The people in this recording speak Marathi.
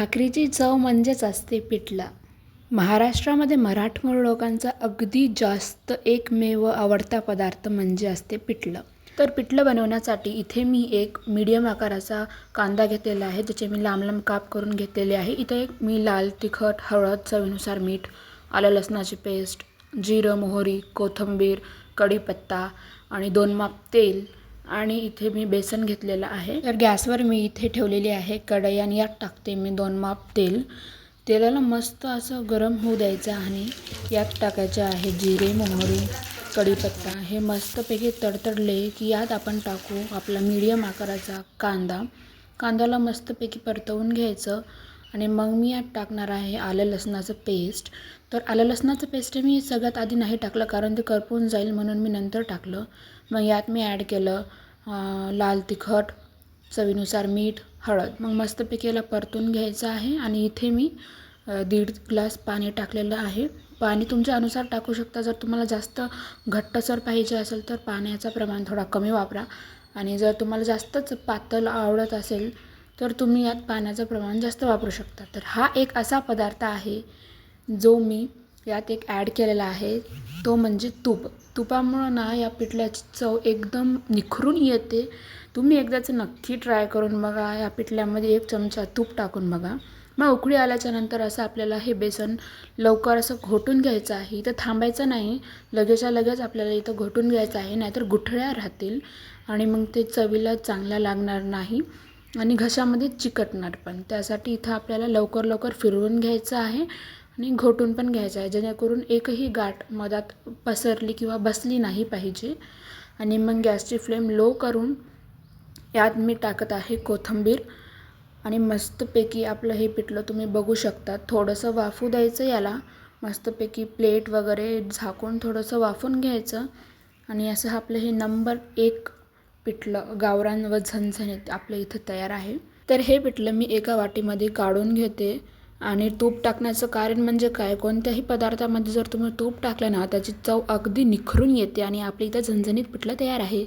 भाकरीची चव म्हणजेच असते पिठलं. महाराष्ट्रामध्ये मराठमोळ लोकांचा अगदी जास्त एकमेव आवडता पदार्थ म्हणजे असते पिठलं. तर पिठलं बनवण्यासाठी इथे मी एक मीडियम आकाराचा कांदा घेतलेला आहे ज्याचे मी लांब लांब काप करून घेतलेले आहे. इथे एक मी लाल तिखट हळद चवीनुसार मीठ आलं लसणाची पेस्ट जिरं मोहरी कोथिंबीर कढीपत्ता आणि दोन माप तेल आणि इथे मी बेसन घेतलेलं आहे. तर गॅसवर मी इथे ठेवलेली आहे कढई आणि यात टाकते मी दोन माप तेल. तेलाला मस्त असं गरम होऊ द्यायचं आणि यात टाकायचं आहे जिरे मोहरी कढीपत्ता. हे मस्तपैकी तडतडले की यात आपण टाकू आपला मीडियम आकाराचा कांदा. कांद्याला मस्तपैकी परतवून घ्यायचं. आणि मग मी यात टाकणार आहे आलं लसणाचं पेस्ट तर आलं लसणाचं पेस्ट मी सगळ्यात आधी नाही टाकलं कारण ते करपून जाईल म्हणून मी नंतर टाकलं. मग यात मी ॲड केलं लाल तिखट चवीनुसार मीठ हळद. मग मस्तपैकी याला परतून घ्यायचं आहे आणि इथे मी दीड ग्लास पाणी टाकलेलं आहे. पाणी तुमच्या अनुसार टाकू शकता. जर तुम्हाला जास्त घट्टसर पाहिजे असेल तर पाण्याचं प्रमाण थोडा कमी वापरा. आणि जर तुम्हाला जास्तच पातळ आवडत असेल तर तुम्ही यात पाण्याचं प्रमाण जास्त वापरू शकता. तर हा एक असा पदार्थ आहे जो मी यात एक ॲड केलेला आहे. तो म्हणजे तूप. तुपामुळं ना या पिठल्याची चव एकदम निखरून येते. तुम्ही एकदाचं नक्की ट्राय करून बघा. या पिठल्यामध्ये एक चमचा तूप टाकून बघा. मग उकळी आल्याच्यानंतर असं आपल्याला हे बेसन लवकर असं घोटून घ्यायचं आहे. इथं थांबायचं नाही. लगेचच्या लगेच आपल्याला इथं घोटून घ्यायचं आहे. नाहीतर गुठळ्या राहतील. आणि मग ते चवीला चांगला लागणार नाही. आणि घशामध्ये चिकटणार पण. त्यासाठी इथं आपल्याला लवकर लवकर फिरवून घ्यायचं आहे आणि घोटून पण घ्यायचं आहे. जेणेकरून एकही गाठ मधात पसरली किंवा बसली नाही पाहिजे. आणि मग गॅसची फ्लेम लो करून यात मी टाकत आहे कोथिंबीर. आणि मस्तपैकी आपलं हे पिठलं तुम्ही बघू शकता. थोडंसं वाफू द्यायचं याला. मस्तपैकी प्लेट वगैरे झाकून थोडंसं वाफून घ्यायचं. आणि असं आपलं हे नंबर एक पिठलं गावरान व झणझणीत आपलं इथं तयार आहे. तर हे पिठलं मी एका वाटीमध्ये काढून घेते आणि तूप टाकण्याचं कारण म्हणजे काय? कोणत्याही पदार्थामध्ये जर तुम्ही तूप टाकलं ना त्याची चव अगदी निखरून येते आणि आपल्या इथं झणझणीत पिठलं तयार आहे.